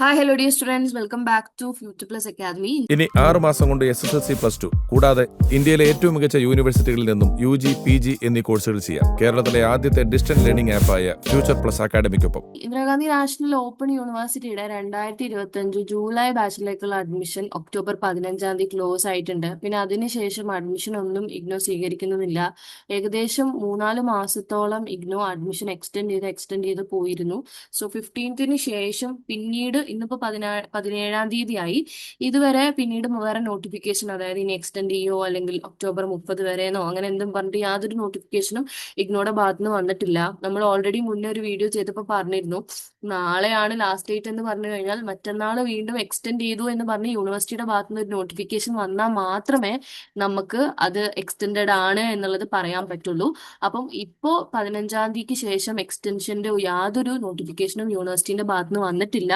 Hi hello dear students welcome back to future plus academy ഇനി ആറ് മാസം കൊണ്ട് S S L C plus two കൂടാതെ ഇന്ത്യയിലെ ഏറ്റവും മികച്ച യൂണിവേഴ്സിറ്റികളിൽ നിന്നും യു ജി പി ജി എന്നീ കോഴ്സുകൾ ചെയ്യാം. കേരളത്തിലെ ആദ്യത്തെ ഡിസ്റ്റന്റ് ലേണിംഗ് ആപ്പായ ഫ്യൂച്ചർ പ്ലസ് അക്കാഡമിക്കൊപ്പം ഇന്ദിരാഗാന്ധി നാഷണൽ ഓപ്പൺ യൂണിവേഴ്സിറ്റിയുടെ രണ്ടായിരത്തി ഇരുപത്തി അഞ്ച് ജൂലൈ ബാച്ചിലേക്കുള്ള അഡ്മിഷൻ ഒക്ടോബർ പതിനഞ്ചാം തീയതി ക്ലോസ് ആയിട്ടുണ്ട്. പിന്നെ അതിനുശേഷം അഡ്മിഷൻ ഒന്നും ഇഗ്നോ സ്വീകരിക്കുന്നുമില്ല. ഏകദേശം മൂന്നാൽ മാസത്തോളം ഇഗ്നോ അഡ്മിഷൻ എക്സ്റ്റെൻഡ് ചെയ്ത് എക്സ്റ്റെൻഡ് ചെയ്ത് പോയിരുന്നു. സോ ഫിഫ്റ്റീൻത്തിന് ശേഷം പിന്നീട് ഇന്നിപ്പോ പതിനാ പതിനേഴാം തീയതിയായി. ഇതുവരെ പിന്നീട് വേറെ നോട്ടിഫിക്കേഷൻ അതായത് ഇനി എക്സ്റ്റെൻഡ് ചെയ്യോ അല്ലെങ്കിൽ ഒക്ടോബർ മുപ്പത് വരെയെന്നോ അങ്ങനെ എന്തും പറഞ്ഞിട്ട് യാതൊരു നോട്ടിഫിക്കേഷനും ഇഗ്നോയുടെ ഭാഗത്ത് നിന്ന് വന്നിട്ടില്ല. നമ്മൾ ഓൾറെഡി മുന്നേ ഒരു വീഡിയോ ചെയ്തപ്പോൾ പറഞ്ഞിരുന്നു. നാളെയാണ് ലാസ്റ്റ് ഡേറ്റ് എന്ന് പറഞ്ഞു കഴിഞ്ഞാൽ മറ്റന്നാൾ വീണ്ടും എക്സ്റ്റെൻഡ് ചെയ്തു എന്ന് പറഞ്ഞ് യൂണിവേഴ്സിറ്റിയുടെ ഭാഗത്ത് നിന്ന് ഒരു നോട്ടിഫിക്കേഷൻ വന്നാൽ മാത്രമേ നമുക്ക് അത് എക്സ്റ്റെൻഡ് ആണ് എന്നുള്ളത് പറയാൻ പറ്റുള്ളൂ. അപ്പം ഇപ്പോ പതിനഞ്ചാം തീയതിക്ക് ശേഷം എക്സ്റ്റൻഷന്റെ യാതൊരു നോട്ടിഫിക്കേഷനും യൂണിവേഴ്സിറ്റിന്റെ ഭാഗത്ത് നിന്ന് വന്നിട്ടില്ല.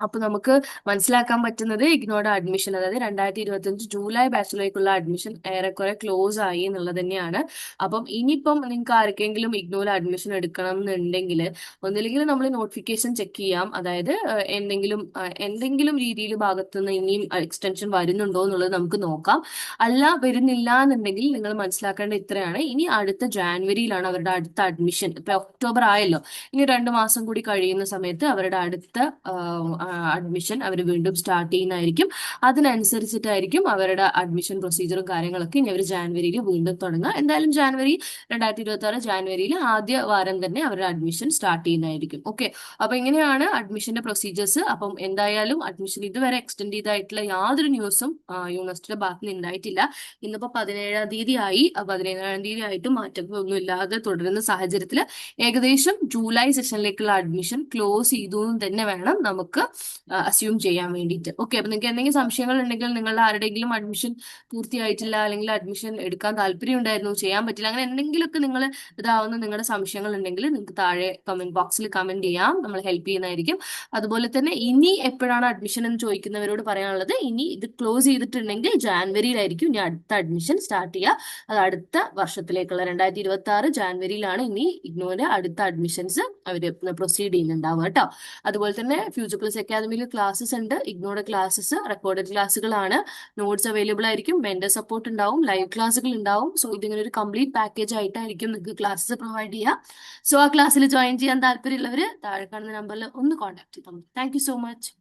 അപ്പൊ നമുക്ക് മനസ്സിലാക്കാൻ പറ്റുന്നത് ഇഗ്നോയുടെ അഡ്മിഷൻ അതായത് രണ്ടായിരത്തി ഇരുപത്തി അഞ്ച് ജൂലൈ ബാച്ചിലേക്കുള്ള അഡ്മിഷൻ ഏറെക്കുറെ ക്ലോസ് ആയി എന്നുള്ളത് തന്നെയാണ്. അപ്പം ഇനിയിപ്പം നിങ്ങൾക്ക് ആർക്കെങ്കിലും ഇഗ്നോയിൽ അഡ്മിഷൻ എടുക്കണം എന്നുണ്ടെങ്കിൽ ഒന്നില്ലെങ്കിൽ നമ്മൾ നോട്ടിഫിക്കേഷൻ ചെക്ക് ചെയ്യാം. അതായത് എന്തെങ്കിലും എന്തെങ്കിലും രീതിയിൽ ഭാഗത്തുനിന്ന് ഇനിയും എക്സ്റ്റൻഷൻ വരുന്നുണ്ടോ എന്നുള്ളത് നമുക്ക് നോക്കാം. അല്ല വരുന്നില്ല എന്നുണ്ടെങ്കിൽ നിങ്ങൾ മനസ്സിലാക്കേണ്ട ഇത്രയാണ്. ഇനി അടുത്ത ജാനുവരിയിലാണ് അവരുടെ അടുത്ത അഡ്മിഷൻ ഇപ്പൊ ഒക്ടോബർ ആയല്ലോ. ഇനി രണ്ട് മാസം കൂടി കഴിയുന്ന സമയത്ത് അവരുടെ അടുത്ത അഡ്മിഷൻ അവർ വീണ്ടും സ്റ്റാർട്ട് ചെയ്യുന്നതായിരിക്കും. അതിനനുസരിച്ചിട്ടായിരിക്കും അവരുടെ അഡ്മിഷൻ പ്രൊസീജിയറും കാര്യങ്ങളൊക്കെ ഇനി അവർ ജാനുവരിയിൽ വീണ്ടും തുടങ്ങുക. എന്തായാലും ജാനുവരി രണ്ടായിരത്തി ഇരുപത്തി ആറ് ജാനുവരിയിൽ ആദ്യ വാരം തന്നെ അവരുടെ അഡ്മിഷൻ സ്റ്റാർട്ട് ചെയ്യുന്നതായിരിക്കും. ഓക്കെ അപ്പൊ ഇങ്ങനെയാണ് അഡ്മിഷന്റെ പ്രൊസീജിയേഴ്സ് അപ്പം എന്തായാലും അഡ്മിഷൻ ഇതുവരെ എക്സ്റ്റെൻഡ് ചെയ്തായിട്ടുള്ള യാതൊരു ന്യൂസും യൂണിവേഴ്സിറ്റിയുടെ ഭാഗത്ത് നിന്ന് ഉണ്ടായിട്ടില്ല. ഇന്നിപ്പോ പതിനേഴാം തീയതി ആയി പതിനേഴാം തീയതി ആയിട്ട് മാറ്റങ്ങളൊന്നും ഇല്ലാതെ തുടരുന്ന സാഹചര്യത്തിൽ ഏകദേശം ജൂലൈ സെഷനിലേക്കുള്ള അഡ്മിഷൻ ക്ലോസ് ചെയ്തു തന്നെ വേണം നമുക്ക് അസ്യൂം ചെയ്യാൻ വേണ്ടിയിട്ട്. ഓക്കെ അപ്പൊ നിങ്ങൾക്ക് എന്തെങ്കിലും സംശയങ്ങൾ ഉണ്ടെങ്കിൽ നിങ്ങളുടെ ആരുടെയെങ്കിലും അഡ്മിഷൻ പൂർത്തിയായിട്ടില്ല അല്ലെങ്കിൽ അഡ്മിഷൻ എടുക്കാൻ താല്പര്യം ഉണ്ടായിരുന്നു ചെയ്യാൻ പറ്റില്ല അങ്ങനെ എന്തെങ്കിലുമൊക്കെ നിങ്ങൾ ഇതാവുന്ന നിങ്ങളുടെ സംശയങ്ങൾ ഉണ്ടെങ്കിൽ നിങ്ങൾക്ക് താഴെ കമന്റ് ബോക്സിൽ കമന്റ് ചെയ്യാം. നമ്മൾ ഹെൽപ്പ് ചെയ്യുന്നതായിരിക്കും. അതുപോലെ തന്നെ ഇനി എപ്പോഴാണ് അഡ്മിഷൻ എന്ന് ചോദിക്കുന്നവരോട് പറയാനുള്ളത് ഇനി ഇത് ക്ലോസ് ചെയ്തിട്ടുണ്ടെങ്കിൽ ജാനുവരിയിലായിരിക്കും ഇനി അടുത്ത അഡ്മിഷൻ സ്റ്റാർട്ട് ചെയ്യുക. അത് അടുത്ത വർഷത്തിലേക്കുള്ള രണ്ടായിരത്തി ഇരുപത്തി ആറ് ജാനുവരിയിലാണ് ഇനി ഇഗ്നോന്റെ അടുത്ത അഡ്മിഷൻസ് അവർ പ്രൊസീഡ് ചെയ്യുന്നുണ്ടാവുക കേട്ടോ. അതുപോലെ തന്നെ ഫ്യൂച്ചർ പ്ലസ് അക്കാദമിയിൽ ക്ലാസ്സസ് ഉണ്ട്. ഇഗ്നോർഡ് ക്ലാസ്സസ് റെക്കോർഡഡ് ക്ലാസ്സുകളാണ് നോട്ട്സ് അവൈലബിൾ ആയിരിക്കും. വെൻഡർ സപ്പോർട്ട് ഉണ്ടാവും. ലൈവ് ക്ലാസ്സുകൾ ഉണ്ടാവും. സോ ഇതിങ്ങനെ ഒരു കംപ്ലീറ്റ് പാക്കേജ് ആയിട്ടായിരിക്കും നിങ്ങൾക്ക് ക്ലാസ്സസ് പ്രൊവൈഡ് ചെയ്യുക സോ ആ ക്ലാസ്സിൽ ജോയിൻ ചെയ്യാൻ താല്പര്യമുള്ളവർ താഴെ കാണുന്ന നമ്പറിൽ ഒന്ന് കോൺടാക്ട് ചെയ്താൽ മതി. Thank so much